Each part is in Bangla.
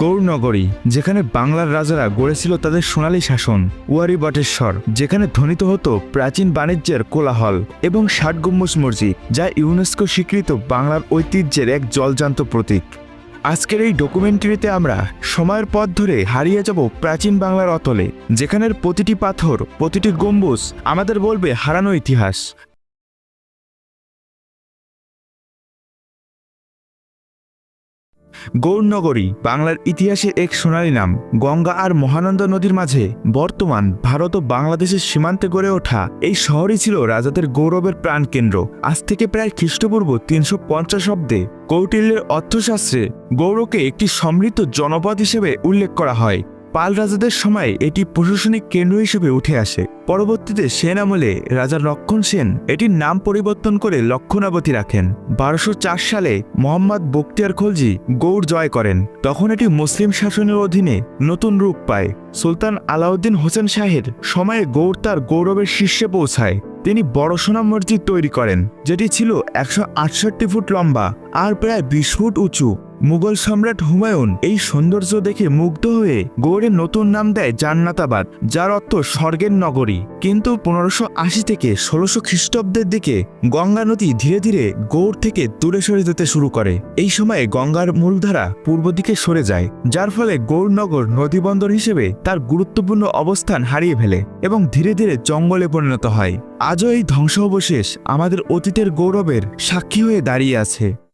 গৌরনগরী, যেখানে বাংলার রাজারা গড়েছিল তাদের সোনালী শাসন ওয়ারি বটেশ্বর যেখানে ধ্বনিত হতো প্রাচীন বাণিজ্যের কোলাহল এবং ষাট গম্বুজ মসজিদ, যা ইউনেস্কো স্বীকৃত বাংলার ঐতিহ্যের এক জলজান্ত প্রতীক। আজকের এই ডকুমেন্টারিতে আমরা সময়ের পথ ধরে হারিয়ে যাব প্রাচীন বাংলার অতলে, যেখানের প্রতিটি পাথর, প্রতিটি গম্বুজ আমাদের বলবে হারানো ইতিহাস। গৌরনগরী, বাংলার ইতিহাসের এক সোনালী নাম। গঙ্গা আর মহানন্দা নদীর মাঝে বর্তমান ভারত ও বাংলাদেশের সীমান্তে গড়ে ওঠা এই শহরই ছিল রাজাদের গৌরবের প্রাণকেন্দ্র। আজ থেকে প্রায় খ্রিস্টপূর্ব তিনশো পঞ্চাশ অব্দে কৌটিল্যের অর্থশাস্ত্রে গৌরকে একটি সমৃদ্ধ জনপদ হিসেবে উল্লেখ করা হয়। পাল রাজাদের সময় এটি প্রশাসনিক কেন্দ্র হিসেবে উঠে আসে। পরবর্তীতে সেন আমলে রাজা লক্ষণ সেন এটির নাম পরিবর্তন করে লক্ষণাবতী রাখেন। বারোশো সালে মোহাম্মদ বক্তিয়ার খলজি গৌড় জয় করেন। তখন এটি মুসলিম শাসনের অধীনে নতুন রূপ পায়। সুলতান আলাউদ্দিন হোসেন শাহের সময়ে গৌড় তার গৌরবের শীর্ষে পৌঁছায়। তিনি বড় সোনা মসজিদ তৈরি করেন, যেটি ছিল একশো আটষট্টি ফুট লম্বা আর প্রায় বিশ ফুট উঁচু। মুঘল সম্রাট হুমায়ুন এই সৌন্দর্য দেখে মুগ্ধ হয়ে গৌড়ের নতুন নাম দেয় জান্নাতাবাদ, যার অর্থ স্বর্গের নগরী। কিন্তু পনেরোশো আশি থেকে ষোলোশো খ্রিস্টাব্দের দিকে গঙ্গা নদী ধীরে ধীরে গৌড় থেকে দূরে সরে যেতে শুরু করে। এই সময়ে গঙ্গার মূলধারা পূর্ব দিকে সরে যায়, যার ফলে গৌড়নগর নদীবন্দর হিসেবে তার গুরুত্বপূর্ণ অবস্থান হারিয়ে ফেলে এবং ধীরে ধীরে জঙ্গলে পরিণত হয়। আজও এই ধ্বংসাবশেষ আমাদের অতীতের গৌরবের সাক্ষী হয়ে দাঁড়িয়ে আছে।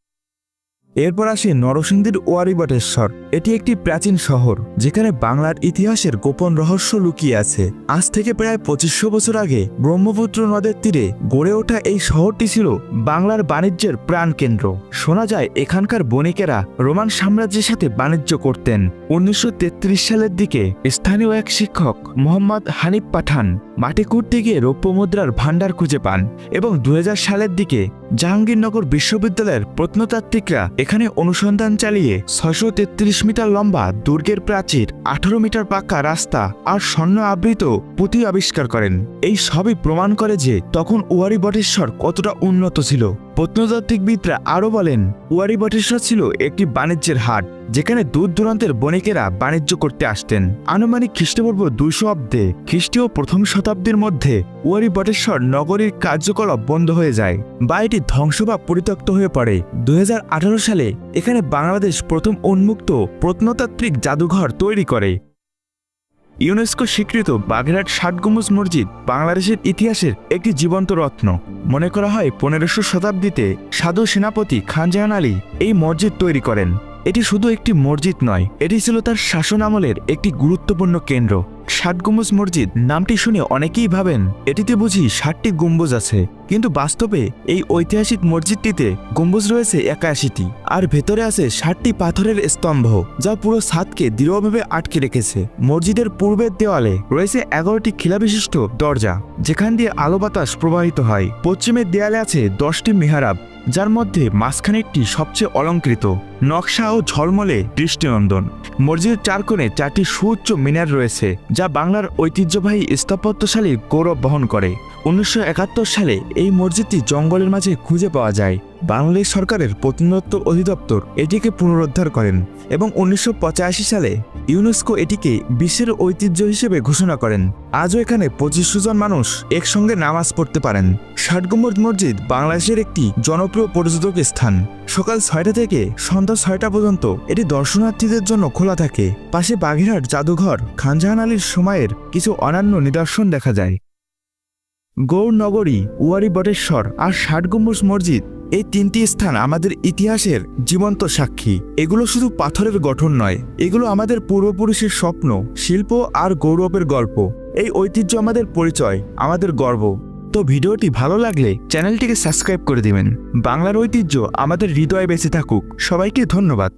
এরপর আসে নরসিংদীর ওয়ারিবটেশ্বর। এটি একটি প্রাচীন শহর, যেখানে বাংলার ইতিহাসের গোপন রহস্য লুকিয়ে আছে। আজ থেকে প্রায় পঁচিশশো বছর আগে ব্রহ্মপুত্র নদের তীরে গড়ে ওঠা এই শহরটি ছিল বাংলার বাণিজ্যের প্রাণকেন্দ্র। শোনা যায়, এখানকার বণিকেরা রোমান সাম্রাজ্যের সাথে বাণিজ্য করতেন। উনিশশো তেত্রিশ সালের দিকে স্থানীয় এক শিক্ষক, মোহাম্মদ হানিফ পাঠান, মাটি কুটতে গিয়ে রৌপ্য মুদ্রার ভাণ্ডার খুঁজে পান এবং দু হাজার সালের দিকে জাহাঙ্গীরনগর বিশ্ববিদ্যালয়ের প্রত্নতাত্ত্বিকরা এখানে অনুসন্ধান চালিয়ে ছয়শো তেত্রিশ মিটার লম্বা দুর্গের প্রাচীর, আঠারো মিটার পাক্কা রাস্তা আর স্বর্ণ আবৃত পুঁতি আবিষ্কার করেন। এই সবই প্রমাণ করে যে তখন ওয়ারি বটেশ্বর কতটা উন্নত ছিল। প্রত্নতাত্ত্বিকবিদরা আরও বলেন, ওয়ারি বটেশ্বর ছিল একটি বাণিজ্যের হাট, যেখানে দূর দূরান্তের বণিকেরা বাণিজ্য করতে আসতেন। আনুমানিক খ্রিস্টপূর্ব দুইশো অব্দে খ্রিস্টীয় প্রথম শতাব্দীর মধ্যে ওয়ারি বটেশ্বর নগরীর কার্যকলাপ বন্ধ হয়ে যায়। বা এটি ধ্বংস বা পরিত্যক্ত হয়ে পড়ে। দুই হাজার আঠারো সালে এখানে বাংলাদেশ প্রথম উন্মুক্ত প্রত্নতাত্ত্বিক জাদুঘর তৈরি করে। ইউনেস্কো স্বীকৃত বাঘেরাট ষাটগুমুজ মসজিদ বাংলাদেশের ইতিহাসের একটি জীবন্ত রত্ন। মনে করা হয় পনেরোশো শতাব্দীতে সাধু সেনাপতি খানজাহান আলী এই মসজিদ তৈরি করেন। এটি শুধু একটি মসজিদ নয়, এটি ছিল তার শাসন আমলের একটি গুরুত্বপূর্ণ কেন্দ্র। ষাট গম্বুজ মসজিদ, নামটি শুনে অনেকেই ভাবেন, এটিতে বুঝি ষাটটি গম্বুজ আছে। কিন্তু বাস্তবে, এই ঐতিহাসিক মসজিদটিতে গম্বুজ রয়েছে একাশিটি, আর ভেতরে আছে ষাটটি পাথরের স্তম্ভ, যা পুরো ছাদকে দৃঢ়ভাবে আটকে রেখেছে। মসজিদের পূর্বের দেওয়ালে রয়েছে এগারোটি খিলাবিশিষ্ট দরজা, যেখান দিয়ে আলো বাতাস প্রবাহিত হয়। পশ্চিমের দেয়ালে আছে দশটি মেহরাব যার মধ্যে মাঝখানেরটি সবচেয়ে অলঙ্কৃত নকশা ও ঝলমলে দৃষ্টিনন্দন। মসজিদের চার কোণে চারটি সুউচ্চ মিনার রয়েছে, যা বাংলার ঐতিহ্যবাহী স্থাপত্যশালীর গৌরব বহন করে। উনিশশো একাত্তর সালে এই মসজিদটি জঙ্গলের মাঝে খুঁজে পাওয়া যায়। বাংলাদেশ সরকারের প্রত্নতত্ত্ব অধিদপ্তর এটিকে পুনরুদ্ধার করেন এবং উনিশশো পঁচাশি সালে ইউনেস্কো এটিকে বিশ্বের ঐতিহ্য হিসেবে ঘোষণা করেন। আজও এখানে পঁচিশশো জন মানুষ একসঙ্গে নামাজ পড়তে পারেন। ষাটগম্বুজ মসজিদ বাংলাদেশের একটি জনপ্রিয় পর্যটক স্থান। সকাল ছয়টা থেকে সন্ধ্যা ছয়টা পর্যন্ত এটি দর্শনার্থীদের জন্য খোলা থাকে। পাশে বাগেরহাট জাদুঘর, খানজাহান আলীর সময়ের কিছু অনন্য নিদর্শন দেখা যায়। গৌরনগরী ওয়ারি বটেশ্বর আর ষাট গম্বুজ মসজিদ এই তিনটি স্থান আমাদের ইতিহাসের জীবন্ত সাক্ষী। এগুলো শুধু পাথরের গঠন নয়, এগুলো আমাদের পূর্বপুরুষের স্বপ্ন, শিল্প আর গৌরবের গল্প। এই ঐতিহ্য আমাদের পরিচয়, আমাদের গর্ব। তো ভিডিওটি ভালো লাগলে চ্যানেলটিকে সাবস্ক্রাইব করে দিবেন। বাংলার ঐতিহ্য আমাদের হৃদয়ে বেঁচে থাকুক। সবাইকে ধন্যবাদ।